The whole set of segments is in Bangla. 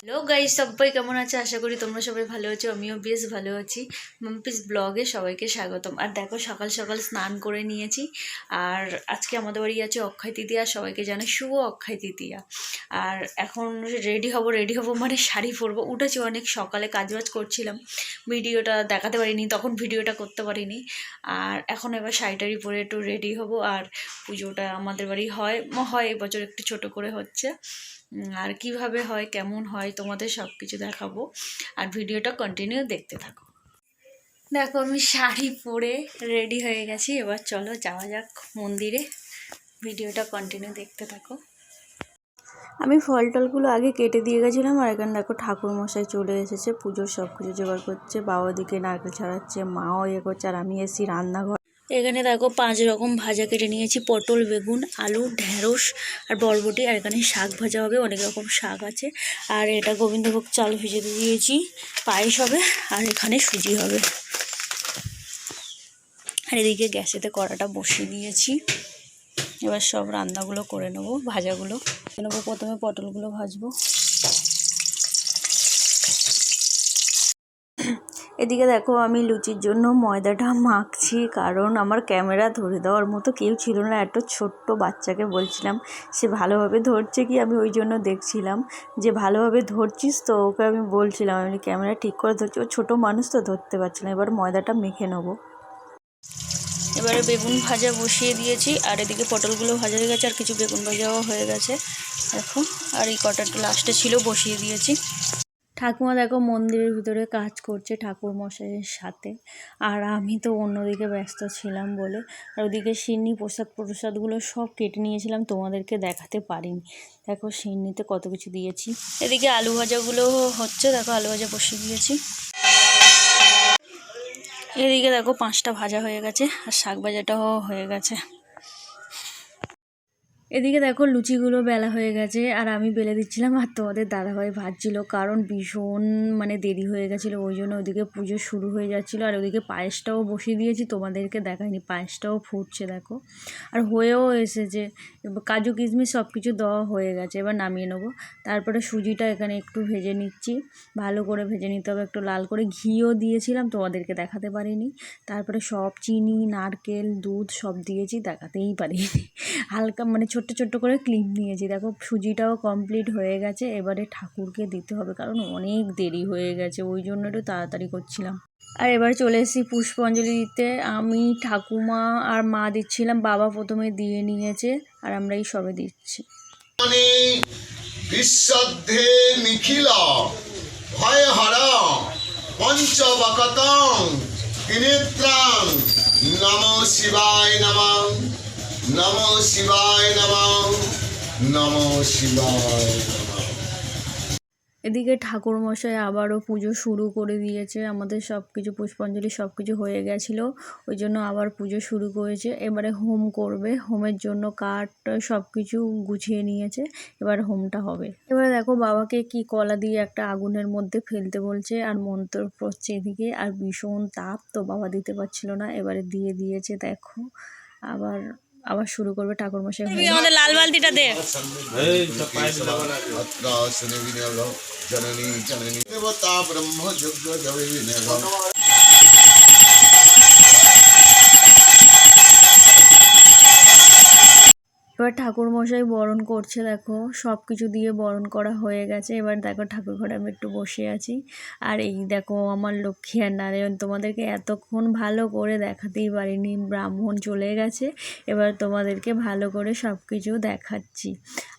হ্যালো গাইজ সবাই কেমন আছে? আশা করি তোমরা সবাই ভালো আছো, আমিও বেশ ভালো আছি। মাম্পিস ব্লগে সবাইকে স্বাগতম। আর দেখো, সকাল সকাল স্নান করে নিয়েছি। আর আজকে আমাদের বাড়ি আছে অক্ষয় তৃতীয়া। সবাইকে জানে শুভ অক্ষয় তৃতীয়া। আর এখন রেডি হব রেডি হব মানে শাড়ি পরবো, উঠেছি অনেক সকালে কাজবাজ করছিলাম। ভিডিওটা দেখাতে পারিনি, তখন ভিডিওটা করতে পারিনি। আর এখন এবার শাড়িটারি পরে একটু রেডি হব, আর পুজোটা আমাদের বাড়ি হয় হয় এবছর একটু ছোট করে হচ্ছে। আর কীভাবে হয়, কেমন হয়, তোমাদের সব কিছু দেখাবো। আর ভিডিওটা কন্টিনিউ দেখতে থাকো। দেখো আমি শাড়ি পরে রেডি হয়ে গেছি, এবার চলো যাওয়া যাক মন্দিরে। ভিডিওটা কন্টিনিউ দেখতে থাকো। আমি ফল টলগুলো আগে কেটে দিয়ে গেছিলাম আর এখানে দেখো ঠাকুর মশাই চলে এসেছে পুজোর সব কিছু জোগাড় করছে বাবা দিকে নারকেল ছাড়াচ্ছে, মাও ইয়ে করছে আর আমি এসি রান্নাঘর। এখানে দেখো পাঁচ রকম ভাজা কেটে নিয়েছি, পটল, বেগুন, আলু ঢ্যাঁড়স আর বরবটি আর এখানে শাক ভাজা হবে, অনেক রকম শাক আছে। আর এটা গোবিন্দভোগ চাল ভিজে দিয়েছি, পায়েস হবে আর এখানে সুজি হবে। আর এদিকে গ্যাসেতে কড়াটা বসিয়ে দিয়েছি এবার সব রান্নাগুলো করে নেব, ভাজাগুলো। নেব, প্রথমে পটলগুলো ভাজবো। এদিকে দেখো আমি লুচির জন্য ময়দাটা মাখছি, কারণ আমার ক্যামেরা ধরে দেওয়ার মতো কেউ ছিল না। এত ছোট্ট বাচ্চাকে বলছিলাম, সে ভালোভাবে ধরছে কি আমি ওই জন্য দেখছিলাম। যে ভালোভাবে ধরছিস তো, ওকে আমি বলছিলাম, আমি ক্যামেরা ঠিক করে ধরছি। ও ছোটো মানুষ তো, ধরতে পারছে না। এবার ময়দাটা মেখে নেব। এবারে বেগুন ভাজা বসিয়ে দিয়েছি, আর এদিকে পটলগুলো ভাজা হয়ে গেছে, আর কিছু বেগুন ভাজাও হয়ে গেছে। দেখো আর এই কটাটা লাস্টে ছিল, বসিয়ে দিয়েছি। ঠাকুমা দেখো মন্দিরের ভিতরে কাজ করছে ঠাকুর মশাইয়ের সাথে, আর আমি তো অন্যদিকে ব্যস্ত ছিলাম বলে, আর ওদিকে সিন্নি প্রসাদ প্রসাদগুলো সব কেটে নিয়েছিলাম, তোমাদেরকে দেখাতে পারিনি। দেখো সিন্নিতে কত কিছু দিয়েছি। এদিকে আলু ভাজাগুলো হচ্ছে, দেখো আলু ভাজা বসিয়ে দিয়েছি। এদিকে দেখো পাঁচটা ভাজা হয়ে গেছে আর শাক ভাজাটাও হয়ে গেছে। এদিকে দেখো লুচিগুলো বেলা হয়ে গেছে, আর আমি বেলে দিচ্ছিলাম, আর তোমাদের দাদাভাই ভাজছিল, কারণ ভীষণ মানে দেরি হয়ে গেছিল, ওই জন্য ওদিকে পুজো শুরু হয়ে যাচ্ছিল, আর ওদিকে পায়েসটাও বসিয়ে দিয়েছি, তোমাদেরকে দেখায়নি পায়েসটাও ফুটছে দেখো। আর হয়েও এসেছে কাজু কিশমিশ সব কিছু দেওয়া হয়ে গেছে, এবার নামিয়ে নেব। তারপরে সুজিটা এখানে একটু ভেজে নিচ্ছি, ভালো করে ভেজে নিতে হবে, একটু লাল করে ঘিও দিয়েছিলাম, তোমাদেরকে দেখাতে পারিনি। তারপরে সব চিনি, নারকেল, দুধ সব দিয়েছি, দেখাতেই পারিনি, হালকা মানে ছোট্ট ছোট্ট করে ক্লিপ নিয়েছি। দেখো, সুজিটাও কমপ্লিট হয়ে গেছে। এবারে ঠাকুরকে দিতে হবে, কারণ অনেক দেরি হয়ে গেছে। ওই জন্য একটু তাড়াতাড়ি করছিলাম। আর এবার চলে এসেছি পুষ্পাঞ্জলি দিতে। আমি ঠাকুমা আর মা দিচ্ছিলাম, বাবা প্রথমে দিয়ে নিয়েছে, আর আমরা এই সবে দিচ্ছি। ত্রিনেত্রাং নম শিবায় নম। নম শিবায় নম নম শিবায় এদিকে ঠাকুর মশাই আবারও পুজো শুরু করে দিয়েছে, আমাদের সব কিছু পুষ্পাঞ্জলি সব কিছু হয়ে গেছিল, ওই জন্য আবার পুজো শুরু করেছে। এবারে হোম করবে, হোমের জন্য কাঠ সব কিছু গুছিয়ে নিয়েছে, এবার হোমটা হবে। এবারে দেখো বাবাকে কি কলা দিয়ে একটা আগুনের মধ্যে ফেলতে বলছে, আর মন্ত্র পড়ছে এদিকে, আর ভীষণ তাপ তো বাবা দিতে পারছিল না, এবারে দিয়ে দিয়েছে, দেখো। আবার আবার শুরু করবে ঠাকুর মশাই আমাদের লাল বালতিটা দে। জননী জননী। দেবতা ব্রহ্ম যজ্ঞ এবার ঠাকুর মশাই বরণ করছে, দেখো। সব কিছু দিয়ে বরণ করা হয়ে গেছে। এবার দেখো ঠাকুর ঘরে আমি একটু বসে আছি। আর এই দেখো আমার লক্ষ্মী আর নারায়ণ, তোমাদেরকে এতক্ষণ ভালো করে দেখাতেই পারিনি। ব্রাহ্মণ চলে গেছে, এবার তোমাদেরকে ভালো করে সব কিছু দেখাচ্ছি।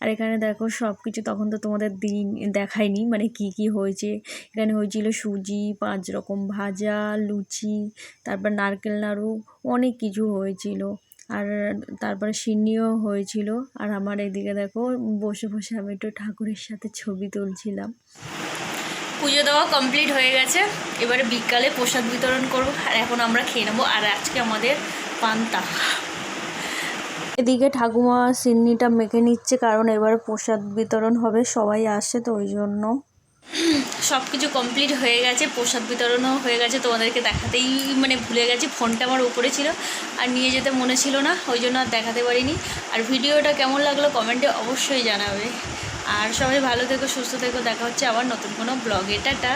আর এখানে দেখো সব কিছু তখন তো তোমাদের দিন দেখায়নি মানে কি কি হয়েছে। এখানে হয়েছিল সুজি, পাঁচ রকম ভাজা, লুচি, তারপর নারকেল নাড়ু, অনেক কিছু হয়েছিল। আর তারপরে সিন্নিও হয়েছিল। আর আমার এদিকে দেখো বসে বসে আমি একটু ঠাকুরের সাথে ছবি তুলছিলাম। পুজো দেওয়া কমপ্লিট হয়ে গেছে। এবারে বিকালে প্রসাদ বিতরণ করব। আর এখন আমরা খেয়ে নেব। আর আজকে আমাদের পান্তা। এদিকে ঠাকুমা সিন্নিটা মেখে নিচ্ছে কারণ এবার প্রসাদ বিতরণ হবে সবাই আসে তো ওই জন্য। সব কিছু কমপ্লিট হয়ে গেছে, প্রসাদ বিতরণও হয়ে গেছে, তোমাদেরকে দেখাতেই মানে ভুলে গেছি, ফোনটা আমার উপরে ছিল আর নিয়ে যেতে মনে ছিল না, ওই জন্য আর দেখাতে পারিনি। আর ভিডিওটা কেমন লাগল কমেন্টে অবশ্যই জানাবে। আর সবাই ভালো থেকো, সুস্থ থেকো, দেখা হচ্ছে আবার নতুন কোনো ব্লগে টাটা!